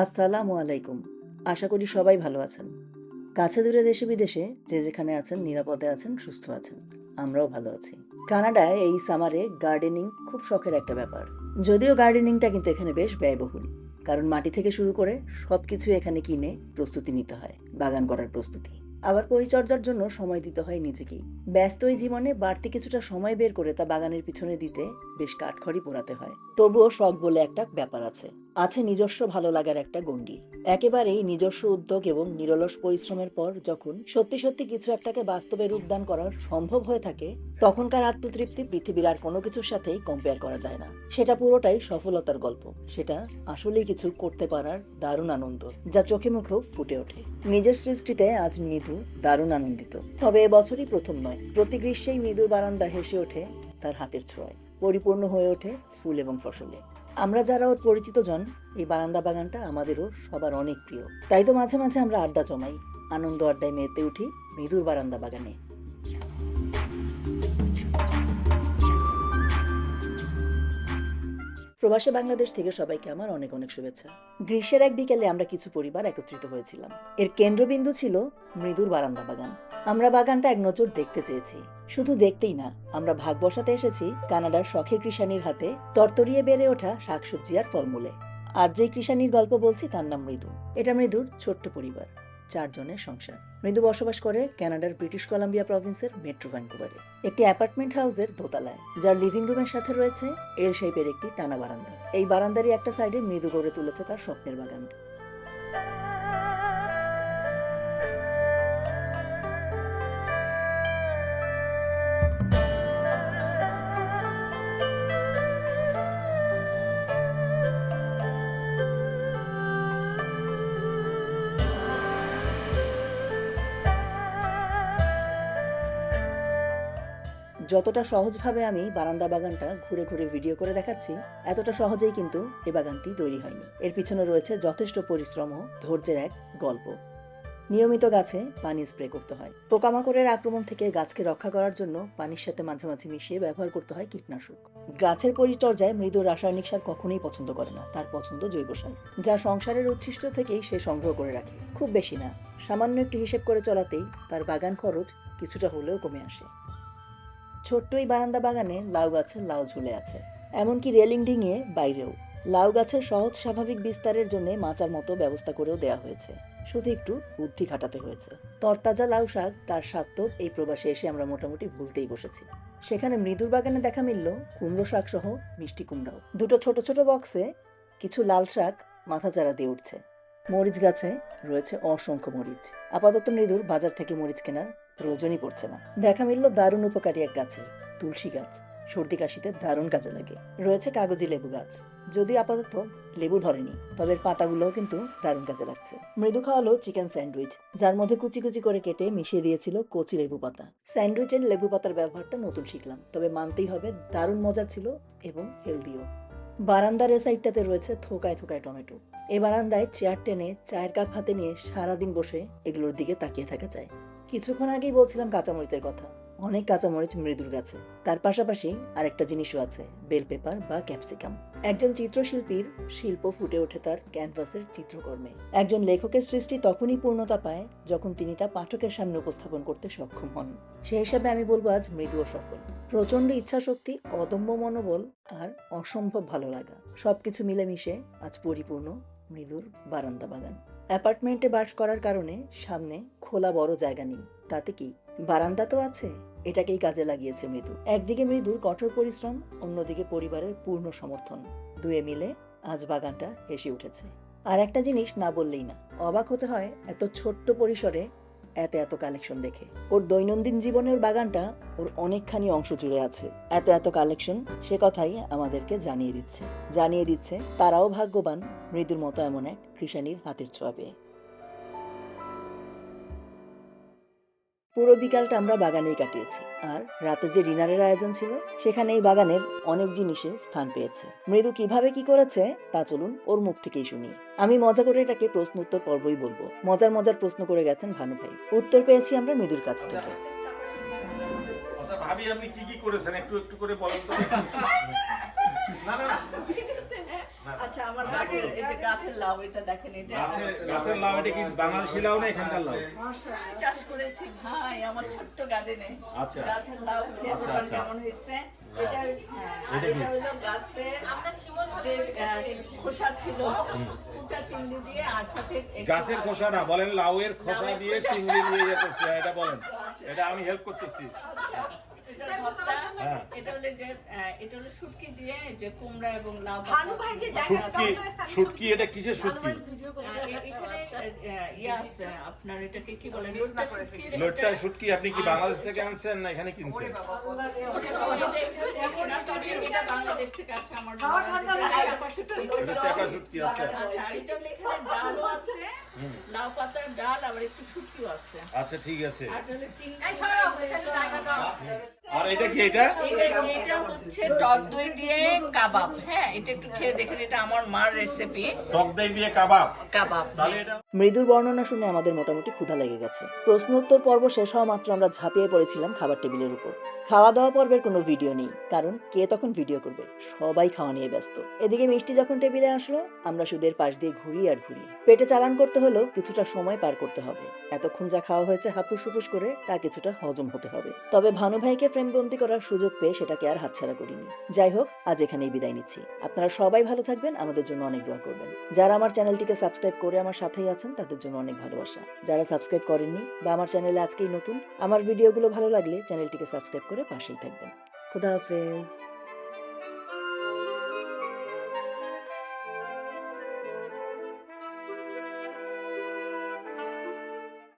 আসসালামু আলাইকুম। আশা করি সবাই ভালো আছেন। কাছে দূরে দেশে বিদেশে যে যেখানে আছেন, নিরাপদে আছেন, সুস্থ আছেন, আমরাও ভালো আছি। কানাডায় এই সামারে গার্ডেনিং খুব শখের একটা ব্যাপার। যদিও গার্ডেনিংটা কিন্তু এখানে বেশ ব্যয়বহুল। কারণ মাটি থেকে শুরু করে সবকিছু এখানে কিনে প্রস্তুতি নিতে হয়, বাগান করার প্রস্তুতি। আবার পরিচর্যার জন্য সময় দিতে হয় নিজেকেই। ব্যস্ত এই জীবনে বাড়তি কিছুটা সময় বের করে তা বাগানের পিছনে দিতে বেশ কাঠখড়ি পোড়াতে হয়। তবুও শখ বলে একটা ব্যাপার আছে। আছে নিজস্ব ভালো লাগার একটা গণ্ডি। একেবারেই নিজস্ব উদ্যোগ এবং নিরলস পরিশ্রমের পর যখন সত্যি সত্যি কিছু একটাকে বাস্তবে রূপদান করা সম্ভব হয়ে থাকে, তখনকার আত্মতৃপ্তি পৃথিবীর আর কোনো কিছুর সাথেই কম্পেয়ার করা যায় না। সেটা পুরোটাই সফলতার গল্প। সেটা আসলেই কিছু করতে পারার দারুণ আনন্দ, যা চোখে মুখেও ফুটে ওঠে। নিজের সৃষ্টিতে আজ মৃদু দারুণ আনন্দিত। তবে এবছরই প্রথম নয়। প্রতি গ্রীষ্মেই মৃদুর বারান্দা হেসে ওঠে তার হাতের ছোঁয়ায়। পরিপূর্ণ হয়ে ওঠে ফুল এবং ফসলে। আমরা যারা ওর পরিচিত জন, এই বারান্দা বাগানটা আমাদেরও সবার অনেক প্রিয়। তাই তো মাঝে মাঝে আমরা আড্ডা জমাই। আনন্দ আড্ডায় মেতে উঠি মৃদুর বারান্দা বাগানে। প্রবাসে বাংলাদেশ থেকে সবাইকে আমার অনেক অনেক শুভেচ্ছা। গ্রীষ্মের এক বিকেলে আমরা কিছু পরিবার একত্রিত হয়েছিলাম। এর কেন্দ্রবিন্দু ছিল মৃদুর বারান্দা বাগান। আমরা বাগানটা এক নজর দেখতে চেয়েছি। শুধু দেখতেই না, আমরা ভাগ বসাতে এসেছি কানাডার শখের কৃষানির হাতে তরতরিয়ে বেড়ে ওঠা শাকসবজি আর ফলমূলে। আজ যে কৃষানির গল্প বলছি তার নাম মৃদু। এটা মৃদুর ছোট্ট পরিবার। চারজনের সংসার। মৃদু বসবাস করে কানাডার ব্রিটিশ কলাম্বিয়া প্রভিন্সের মেট্রো ভ্যাঙ্কুভারে একটি অ্যাপার্টমেন্ট হাউসের দোতলায়, যার লিভিং রুমের সাথে রয়েছে এল শেপের একটি টানা বারান্দা। এই বারান্দারই একটা সাইডে মৃদু গড়ে তুলেছে তার স্বপ্নের বাগান। যতটা সহজভাবে আমি বারান্দা বাগানটা ঘুরে ঘুরে ভিডিও করে দেখাচ্ছি, এতটা সহজেই কিন্তু এই বাগানটি তৈরি হয়নি। এর পিছনে রয়েছে যথেষ্ট পরিশ্রম ও ধৈর্যের এক গল্প। নিয়মিত গাছে পানি স্প্রে করতে হয়। পোকামাকড়ের আক্রমণ থেকে গাছকে রক্ষা করার জন্য পানির সাথে মাঝামাঝি মিশিয়ে ব্যবহার করতে হয় কীটনাশক। গাছের পরিচর্যায় মৃদু রাসায়নিক সার কখনোই পছন্দ করে না, তার পছন্দ জৈব সার, যা সংসারের উচ্ছিষ্ট থেকেই সে সংগ্রহ করে রাখে। খুব বেশি না, সামান্য একটু হিসেব করে চলাতেই তার বাগান খরচ কিছুটা হলেও কমে আসে। ছোট্ট এই বারান্দা বাগানে লাউ গাছের লাউ ঝুলে আছে, এমনকি রেলিং ডিঙিয়ে বাইরেও। লাউ গাছের সহজ স্বাভাবিক বিস্তারের জন্য মাচার মতো ব্যবস্থা করেও দেয়া হয়েছে। শুধু একটু বুদ্ধি খাটাতে হয়েছে। তরতাজা লাউ শাক তার তো এই প্রবাসে এসে আমরা মোটামুটি ভুলতেই বসেছি। সেখানে মৃদুর বাগানে দেখা মিলল কুমড়ো শাক সহ মিষ্টি কুমড়াও। দুটো ছোট ছোট বক্সে কিছু লাল শাক মাথাচাড়া দিয়ে উঠছে। মরিচ গাছে রয়েছে অসংখ্য মরিচ। আপাতত মৃদুর বাজার থেকে মরিচ কেনার প্রয়োজনই পড়ছে না। দেখা মিলল দারুণ উপকারী এক গাছের তুলসী গাছ। সর্দি কাশিতে দারুণ কাজে লাগে। রয়েছে কাগজি লেবু গাছ। যদি আপাতত লেবু ধরেনি, তবে পাতাগুলোও কিন্তু দারুণ কাজে লাগছে। মৃদু খাওয়ালো চিকেন স্যান্ডউইচ, যার মধ্যে কুচি কুচি করে কেটে মিশিয়ে দিয়েছিল কচি লেবু পাতা। স্যান্ডউইচ স্যান্ডউইচের লেবু পাতার ব্যবহারটা নতুন শিখলাম, তবে মানতেই হবে দারুণ মজার ছিল এবং হেলদিও। বারান্দার এ সাইডটাতে রয়েছে থোকায় থোকায় টমেটো। এই বারান্দায় চেয়ার টেনে চায়ের কাপ হাতে নিয়ে সারাদিন বসে এগুলোর দিকে তাকিয়ে থাকা যায়। কিছুক্ষণ আগেই বলছিলাম কাঁচামরিচের কথা। অনেক কাঁচামরিচ মৃদুর গাছে। তার পাশাপাশি আরেকটা জিনিসও আছে, বেল পেপার বা ক্যাপসিকাম। একজন চিত্রশিল্পীর শিল্প ফুটে ওঠে তার ক্যানভাসের চিত্রকর্মে। একজন লেখকের সৃষ্টি তখনই পূর্ণতা পায় যখন তিনি তা পাঠকের সামনে উপস্থাপন করতে সক্ষম হন। সেই হিসাবে আমি বলব আজ মৃদু ও সফল। প্রচণ্ড ইচ্ছাশক্তি, অদম্য মনোবল আর অসম্ভব ভালো লাগা। সবকিছু মিলেমিশে আজ পরিপূর্ণ মৃদুর বারান্দা বাগান। অ্যাপার্টমেন্টে বাস করার কারণে সামনে খোলা বড় জায়গা নেই। তাতে কি? বারান্দা তো আছে। এটাকেই কাজে লাগিয়েছে মৃদু। একদিকে মৃদুর কঠোর পরিশ্রম, অন্যদিকে পরিবারের পূর্ণ সমর্থন। দুয়ে মিলে আজ বাগানটা হেসে উঠেছে। আর একটা জিনিস না বললেই না। অবাক হতে হয় এত ছোট্ট পরিসরে এত এত কালেকশন দেখে। ওর দৈনন্দিন জীবনের বাগানটা ওর অনেকখানি অংশ জুড়ে আছে। এত এত কালেকশন সে কথাই আমাদেরকে জানিয়ে দিচ্ছে। জানিয়ে দিচ্ছে, তারাও ভাগ্যবান, মৃদুর মতো এমন এক কৃষাণীর হাতের ছোঁয়া পেয়ে। পুরো বিকালটা আমরা বাগানেই কাটিয়েছি। আর রাতে যে ডিনারের আয়োজন ছিল সেখানে এই বাগানের অনেক জিনিসে স্থান পেয়েছে। মৃদু কীভাবে কি করেছে তা চলুন ওর মুখ থেকেই শুনি। আমি মজা করে এটাকে প্রশ্ন উত্তর পর্বই বলব। মজার মজার প্রশ্ন করে গেছেন ভানু ভাই। উত্তর পেয়েছি আমরা মৃদুর কাছ থেকে। আচ্ছা ভাবি আপনি কি কি করেছেন? একটু একটু করে বলেন তো। না না না। আচ্ছা আমার গাছের এই যে গাছের লাউ এটা দেখেন এটা গাছের লাউ। এটা কি বাংলাদেশি লাউ না এখানকার লাউ? চাষ করেছি ভাই আমার ছোট্ট গার্ডেনে। আচ্ছা। গাছের লাউ খেয়ে আচ্ছা, আচ্ছা। কেমন হয়েছে? এটা হচ্ছে- হ্যাঁ এটা হলো গাছের যে খোসা ছিল কুচা চিংড়ি দিয়ে আর সাথে গাছের খোসা না বলেন লাউয়ের খোসা দিয়ে চিংড়ি দিয়ে ইয়ে করছে এটা বলেন। এটা আমি হেল্প করতেছি। এটার ভর্তা। এটা হলো যে এটা হলো শুটকি দিয়ে যে কুমড়া এবং লাউ ভানু ভাই যে জায়গাটা শুটকি দখল করেছে, আমি শুটকি এটা কিসের শুটকি? এখানে আহ, আছে আপনার এটাকে কি বলে লোটটা শুটকি আপনি কি বাংলাদেশ থেকে আনছেন না এখানে কিনছেন? এটা বাংলাদেশ থেকে আসছে আমার বাংলাদেশে শুটকি। এটা আচ্ছা। আচ্ছা, এটা হলো এখানে ডালও আছে, লাউ পাতার ডাল আবার একটু শুটকিও আছে। আচ্ছা ঠিক আছে। আর হলো চিংড়ি আর এটা কি এটা? এটা হচ্ছে টক দই দিয়ে কাবাব। হ্যাঁ এটা একটু খেয়ে দেখেন এটা আমার মার রেসিপি টক দই দিয়ে কাবাব? কাবাব তাহলে এটা মৃদুর বর্ণনা শুনে আমাদের মোটামুটি ক্ষুধা লেগে গেছে। প্রশ্নোত্তর পর্ব শেষ হওয়া মাত্র আমরা ঝাঁপিয়ে পড়েছিলাম খাবার টেবিলের উপর। খাওয়া দাওয়া পর্বের কোনো ভিডিও নেই কারণ কে তখন ভিডিও করবে? সবাই খাওয়া নিয়ে ব্যস্ত। এদিকে মিষ্টি যখন টেবিলে আসলো আমরা সুদের পাশ দিয়ে ঘুরি আর ঘুরি। পেটে চালান করতে হলেও কিছুটা সময় পার করতে হবে। এতক্ষণ যা খাওয়া হয়েছে হাপুস হুপুস করে তা কিছুটা হজম হতে হবে। তবে ভানু ভাইকে ফ্রেমবন্দি করার সুযোগ পেয়ে সেটাকে আর হাতছাড়া করিনি। যাই হোক, আজ এখানেই বিদায় নিচ্ছি। আপনারা সবাই ভালো থাকবেন, আমাদের জন্য অনেক দোয়া করবেন। যারা আমার চ্যানেলটিকে সাবস্ক্রাইব করে আমার সাথেই আছেন, তাদের জন্য অনেক ভালোবাসা। যারা সাবস্ক্রাইব করেননি বা আমার চ্যানেলে আজকেই নতুন, আমার ভিডিওগুলো ভালো লাগলে চ্যানেলটিকে সাবস্ক্রাইব করে পাশেই থাকবেন। খুদা হাফেজ।